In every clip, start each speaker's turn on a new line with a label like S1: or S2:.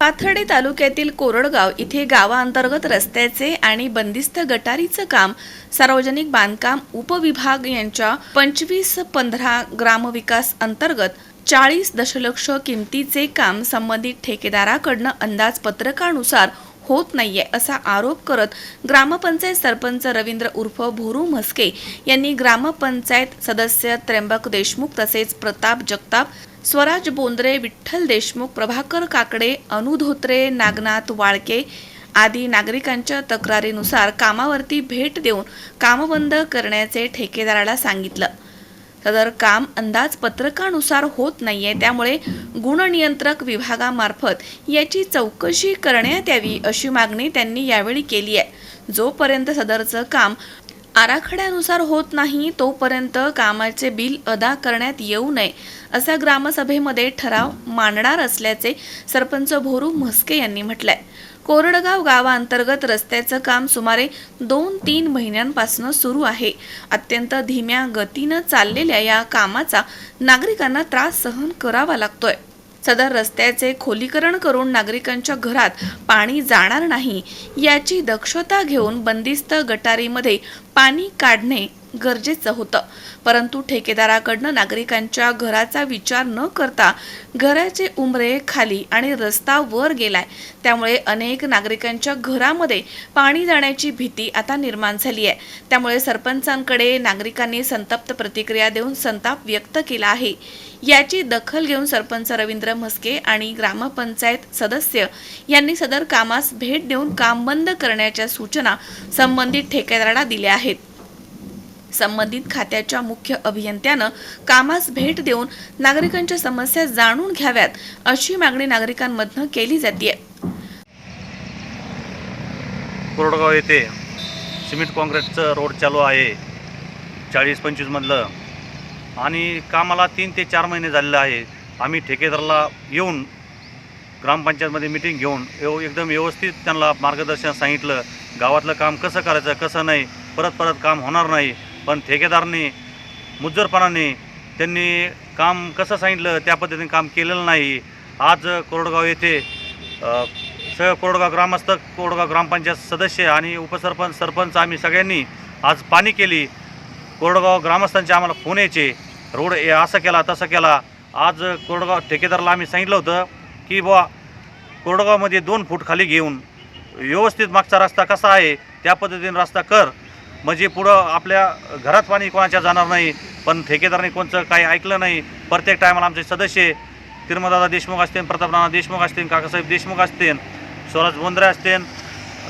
S1: पाथर्डी तालुक्यातील कोरडगाव इथे गावाअंतर्गत रस्त्याचे आणि बंदिस्त गटारीचं काम सार्वजनिक बांधकाम उपविभाग यांच्या पंचवीस पंधरा ग्रामविकास अंतर्गत चाळीस दशलक्ष किमतीचे काम संबंधित ठेकेदाराकडनं अंदाजपत्रकानुसार होत नाहीये असा आरोप करत ग्रामपंचायत सरपंच रवींद्र उर्फ भोरू म्हस्के यांनी ग्रामपंचायत सदस्य त्र्यंबक देशमुख तसेच प्रताप जगताप स्वराज बोंद्रे विठ्ठल देशमुख प्रभाकर काकडे अनु धोत्रे नागनाथ वाळके आदी नागरिकांच्या तक्रारीनुसार कामावरती भेट देऊन कामबंद करण्याचे ठेकेदाराला सांगितलं. सदर काम अंदाजपत्रकानुसार होत नाहीये त्यामुळे गुणनियंत्रक विभागामार्फत याची चौकशी करण्यात यावी अशी मागणी त्यांनी यावेळी केली आहे. जोपर्यंत सदरचं काम आराखड्यानुसार होत नाही तोपर्यंत कामाचे बिल अदा करण्यात येऊ नये असा ग्रामसभेमध्ये ठराव मांडणार असल्याचे सरपंच भोरू म्हस्के यांनी म्हटलंय. कोरडगाव गावाअंतर्गत रस्त्याचं काम सुमारे दोन तीन महिन्यांपासून सुरू आहे. अत्यंत धीम्या गतीनं चाललेल्या या कामाचा नागरिकांना त्रास सहन करावा लागतोय. सदर रस्त्याचे खोलीकरण करून नागरिकांच्या घरात पाणी जाणार नाही याची दक्षता घेऊन बंदिस्त गटारीमध्ये पाणी काढणे गरजेचं होतं. परंतु ठेकेदाराकडनं नागरिकांच्या घराचा विचार न करता घराचे उंबरे खाली आणि रस्ता वर गेलाय. त्यामुळे अनेक नागरिकांच्या घरामध्ये पाणी जाण्याची भीती आता निर्माण झाली आहे. त्यामुळे सरपंचांकडे नागरिकांनी संतप्त प्रतिक्रिया देऊन संताप व्यक्त केला आहे. याची दखल घेऊन सरपंच रवींद्र म्हस्के आणि ग्रामपंचायत सदस्य यांनी सदर कामास भेट देऊन काम बंद करण्याच्या सूचना संबंधित ठेकेदाराला दिल्या आहेत. संबंधित खात्याच्या मुख्य अभियंत्यानं कामास भेट देऊन नागरिकांच्या समस्या जाणून घ्याव्यात अशी मागणी नागरिकांमधनं केली जाते
S2: कोरडगाव येथे सिमेंट काँक्रीटचं रोड चालू आहे. चाळीस पंचवीसमधलं आणि कामाला तीन ते चार महिने झालेले आहे. आम्ही ठेकेदाराला येऊन ग्रामपंचायतमध्ये मिटिंग घेऊन एव एकदम व्यवस्थित त्यांना मार्गदर्शन सांगितलं. गावातलं काम कसं करायचं कसं नाही परत परत काम होणार नाही. पण ठेकेदारांनी मुज्जरपणाने त्यांनी काम कसं सांगितलं त्या पद्धतीने काम केलेलं नाही. आज कोरडगाव येथे सगळं कोरडगाव ग्रामस्थ कोरडगाव ग्रामपंचायत सदस्य आणि उपसरपंच सरपंच आम्ही सगळ्यांनी आज पाणी केली. कोरडगाव ग्रामस्थांचे आम्हाला फोन यायचे. रोड ए असं केला तसं केला. आज कोरडगाव ठेकेदाराला आम्ही सांगितलं होतं की बुवा कोरडगावमध्ये दोन फूट खाली घेऊन व्यवस्थित मागचा रस्ता कसा आहे त्या पद्धतीने रस्ता कर. म्हणजे पुढं आपल्या घरात पाणी कोणाच्या जाणार नाही पण ठेकेदाराने कोणचं काही ऐकलं नाही. प्रत्येक टायमाला आमचे सदस्य तिरुमदादा देशमुख असतील प्रतापनाना देशमुख असतील काकासाहेब देशमुख असतील स्वराज बोंद्रे असतील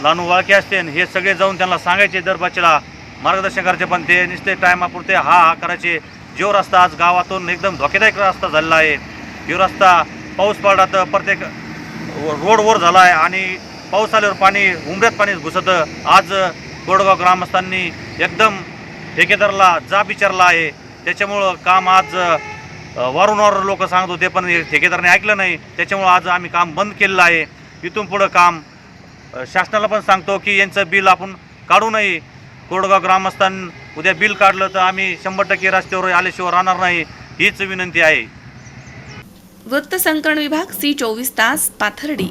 S2: लानू वाळके असतील हे सगळे जाऊन त्यांना सांगायचे दरबाचीला मार्गदर्शन करायचे पण ते नुसते टायमापुरते हा हा करायचे. जो रस्ता आज गावातून एकदम धोकेदायक रस्ता झालेला आहे. जो रस्ता पाऊस पडला तर प्रत्येक रोडवर झाला आहे आणि पाऊस आल्यावर पाणी उमऱ्यात पाणी घुसतं. आज कोडगाव ग्रामस्थांनी एकदम ठेकेदारला जाब विचारला आहे. त्याच्यामुळं काम आज वारंवार लोक सांगत होते पण ठेकेदाराने ऐकलं नाही. त्याच्यामुळं आज आम्ही काम बंद केलेलं आहे. इथून पुढं काम शासनाला पण सांगतो की यांचं बिल आपण काढू नये. कोडगाव ग्रामस्थान उद्या बिल काढलं तर आम्ही शंभर टक्के रस्त्यावर आल्याशिवाय राहणार नाही हीच विनंती आहे.
S1: वृत्तसंकलन विभाग सी चोवीस तास पाथर्डी.